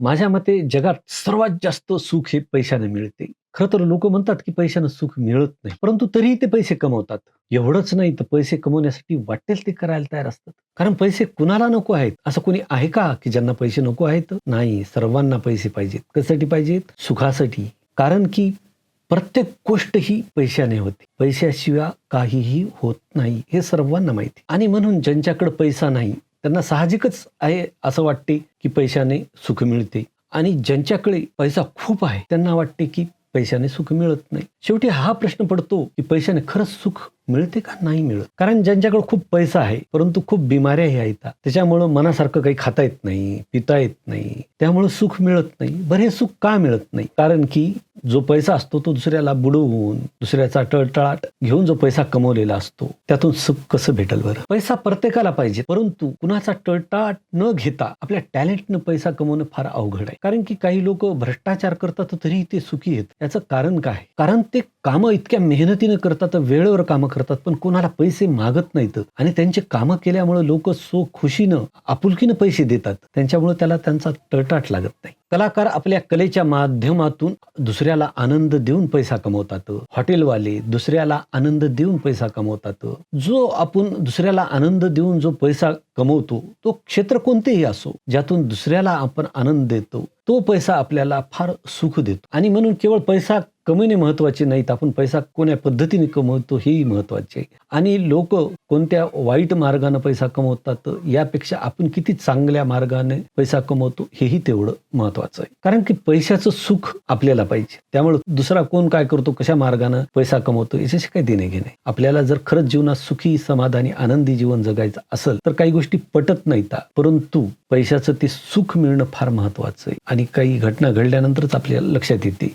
माझ्या मते जगात सर्वात जास्त सुख हे पैशाने मिळते. खरं तर लोक म्हणतात की पैशानं सुख मिळत नाही परंतु तरीही ते पैसे कमवतात. एवढंच नाही तर पैसे कमवण्यासाठी वाटेल ते करायला तयार असतात. कारण पैसे कुणाला नको आहेत? असं कोणी आहे का की ज्यांना पैसे नको आहेत? नाही सर्वांना पैसे पाहिजेत. कशासाठी पाहिजेत? सुखासाठी. कारण की प्रत्येक गोष्ट ही पैशाने होते. पैशाशिवाय काहीही होत नाही हे सर्वांना माहिती. आणि म्हणून ज्यांच्याकडे पैसा नाही त्यांना साहजिकच आहे असं वाटते की पैशाने सुख मिळते. आणि ज्यांच्याकडे पैसा खूप आहे त्यांना वाटते की पैशाने सुख मिळत नाही. शेवटी हा प्रश्न पडतो की पैशाने खरंच सुख मिळते का नाही मिळत? कारण ज्यांच्याकडे खूप पैसा आहे परंतु खूप बिमाऱ्या ह्या आहेत त्याच्यामुळं मनासारखं काही खाता येत नाही पिता येत नाही त्यामुळं सुख मिळत नाही. बरं हे सुख का मिळत नाही? कारण की जो पैसा असतो तो दुसऱ्याला बुडवून दुसऱ्याचा टळटळाट घेऊन जो पैसा कमवलेला असतो त्यातून सुख कसं भेटल बरं? पैसा प्रत्येकाला पाहिजे परंतु कुणाचा टळटाट न घेता आपल्या टॅलेंटनं पैसा कमवणं फार अवघड आहे. कारण की काही लोक भ्रष्टाचार करतात तरीही ते सुखी आहेत. याचं कारण काय? कारण ते कामं इतक्या मेहनतीनं करतात वेळेवर कामं करतात पण कोणाला पैसे मागत नाहीत. आणि त्यांचे कामं केल्यामुळे लोक सो खुशीनं आपुलकीनं पैसे देतात. त्यांच्यामुळे त्याला त्यांचा तटाट लागत नाही. कलाकार आपल्या कलेच्या माध्यमातून दुसऱ्याला आनंद देऊन पैसा कमवतात. हॉटेलवाले दुसऱ्याला आनंद देऊन पैसा कमवतात. जो आपण दुसऱ्याला आनंद देऊन जो पैसा कमवतो तो क्षेत्र कोणतेही असो ज्यातून दुसऱ्याला आपण आनंद देतो तो पैसा आपल्याला फार सुख देतो. आणि म्हणून केवळ पैसा कमवणे महत्त्वाचे नाहीत आपण पैसा कोण्या पद्धतीने कमवतो हेही महत्त्वाचे आहे. आणि लोक कोणत्या वाईट मार्गाने पैसा कमवतात यापेक्षा आपण किती चांगल्या मार्गाने पैसा कमवतो हेही तेवढं महत्वाचं आहे. कारण की पैशाचं सुख आपल्याला पाहिजे. त्यामुळे दुसरा कोण काय करतो कशा मार्गाने पैसा कमवतो याच्याशी काही देणे घेणे आपल्याला जर खरंच जीवनात सुखी समाधानी आनंदी जीवन जगायचं असेल तर काही गोष्टी पटत नाहीत. परंतु पैशाचं ते सुख मिळणं फार महत्वाचं आहे. आणि काही घटना घडल्यानंतरच आपल्याला लक्षात येते.